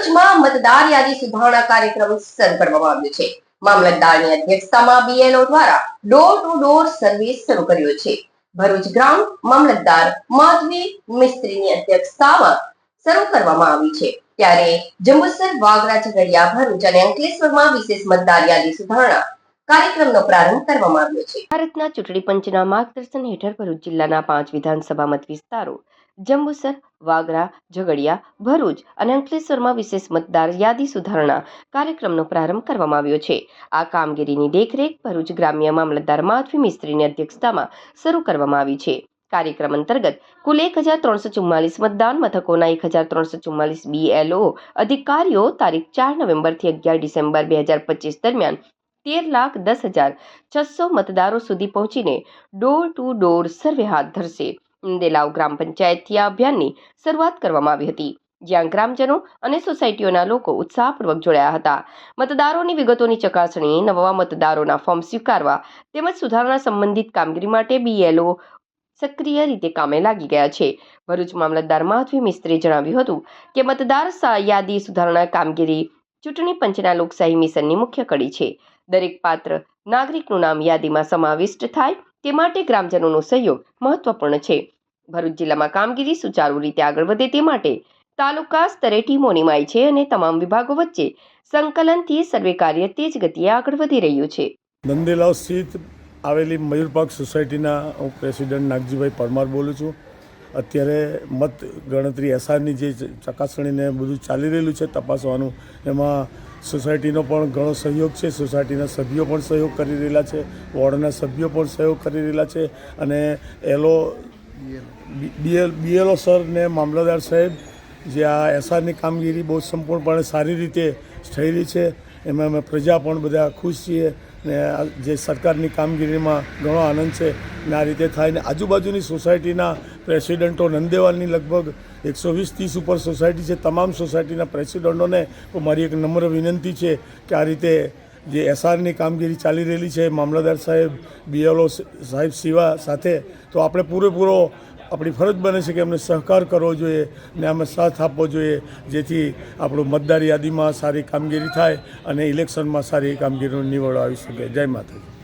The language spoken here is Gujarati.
ભરૂચમાં મતદાર યાદી સુધારણા કાર્યક્રમ શરૂ કરવામાં આવ્યો છે. મામલતદારની અધ્યક્ષતામાં બીએલઓ દ્વારા ડોર ટુ ડોર સર્વિસ શરૂ કર્યો છે. ભરૂચ ગ્રાઉન્ડ મામલતદાર માધવી મિસ્ત્રીની અધ્યક્ષતામાં શરૂ કરવામાં આવી છે. ત્યારે જંબુસર, વાગરા, ઝઘડિયા, ભરૂચ અને અંકલેશ્વરમાં વિશેષ મતદાર યાદી સુધારણા કાર્યક્રમનો પ્રારંભ કરવામાં આવ્યો છે. ભારતના ચૂંટણી પંચના માર્ગદર્શન હેઠળ ભરૂચ જિલ્લાના પાંચ વિધાનસભા મત વિસ્તારો જંબુસર, વાગરા, ઝઘડિયા, ભરૂચ અને અંકલેશ્વરમાં વિશેષ મતદાર યાદી સુધારણા કાર્યક્રમનો પ્રારંભ કરવામાં આવ્યો છે. આ કામગીરીની દેખરેખ ભરૂચ ગ્રામ્ય મામલતદાર માધવી મિસ્ત્રીની અધ્યક્ષતામાં શરૂ કરવામાં આવી છે. કાર્યક્રમ અંતર્ગત કુલ એક હજાર ત્રણસો ચુમ્માલીસ મતદાન મથકોના એક હજાર ત્રણસો ચુમ્માલીસ બીએલઓ અધિકારીઓ તારીખ ચાર નવેમ્બરથી અગિયાર ડિસેમ્બર બે હજાર પચીસ દરમિયાન તેર લાખ દસ હજાર છસો મતદારો સુધી પહોંચીને ડોર ટુ ડોર સર્વે હાથ ધરશે. દેલાવ ગ્રામ પંચાયતથી આ અભિયાનની શરૂઆત કરવામાં આવી હતી. જ્યાં ગ્રામજનો અને સોસાયટીઓના લોકો ઉત્સાહપૂર્વક જોડાયા હતા. મતદારોની વિગતોની ચકાસણી, નવા મતદારોના ફોર્મ સ્વીકારવા તેમજ સુધારણા સંબંધિત કામગીરી માટે બીએલઓ સક્રિય રીતે કામે લાગી ગયા છે. ભરૂચ મામલતદાર માધવી મિસ્ત્રીએ જણાવ્યું હતું કે મતદાર યાદી સુધારણા કામગીરી, ચૂંટણી પંચના લોકશાહી મિશનની મુખ્ય કડી છે. દરેક પાત્ર નાગરિકનું નામ યાદીમાં સમાવિષ્ટ થાય તે માટે ગ્રામજનોનો સહયોગ મહત્વપૂર્ણ છે. ભરૂચ જિલ્લામાં કામગીરી સુચારુ રીતે આગળ વધે તે માટે તાલુકા સ્તરે ટીમો નિમાય છે અને તમામ વિભાગો વચ્ચે સંકલનથી સર્વે કાર્ય તેજ ગતિએ આગળ વધી રહ્યું છે. નંદીલાવ સ્થિત આવેલી મયુરપાક સોસાયટીના હું પ્રેસિડેન્ટ નાગજીભાઈ પરમાર બોલું છું. અત્યારે મત ગણતરી એસઆરની જે ચકાસણીને બધું ચાલી રહેલું છે, તપાસવાનું. એમાં સોસાયટીનો પણ ઘણો સહયોગ છે, સોસાયટીના સભ્યો પણ સહયોગ કરી રહેલા છે, વોર્ડના સભ્યો પણ સહયોગ કરી રહેલા છે અને એલો બીએલ, બીએલઓ સર ને મામલતદાર સાહેબ, જે આ એસઆરની કામગીરી બહુ સંપૂર્ણપણે સારી રીતે થયેલી છે, એમાં અમે પ્રજા પણ બધા ખુશ છીએ ને જે સરકારની કામગીરીમાં ઘણો આનંદ છે. ને આ રીતે થાય ને આજુબાજુની સોસાયટીના પ્રેસિડેન્ટો નંદેવાલની લગભગ એકસો વીસ ત્રીસ ઉપર સોસાયટી છે, તમામ સોસાયટીના પ્રેસિડેન્ટોને મારી એક નમ્ર વિનંતી છે કે આ રીતે જે એસઆરની કામગીરી ચાલી રહેલી છે, મામલતદાર સાહેબ, બીએલઓ સાહેબ સિવા સાથે, તો આપણે પૂરેપૂરો આપણી ફરજ બને છે કે એમને સહકાર કરવો જોઈએ ને અમે સાથ આપવો જોઈએ, જેથી આપણું મતદાર યાદીમાં સારી કામગીરી થાય અને ઇલેક્શનમાં સારી કામગીરીનો નિવડો આવી શકે. જય માતાજી.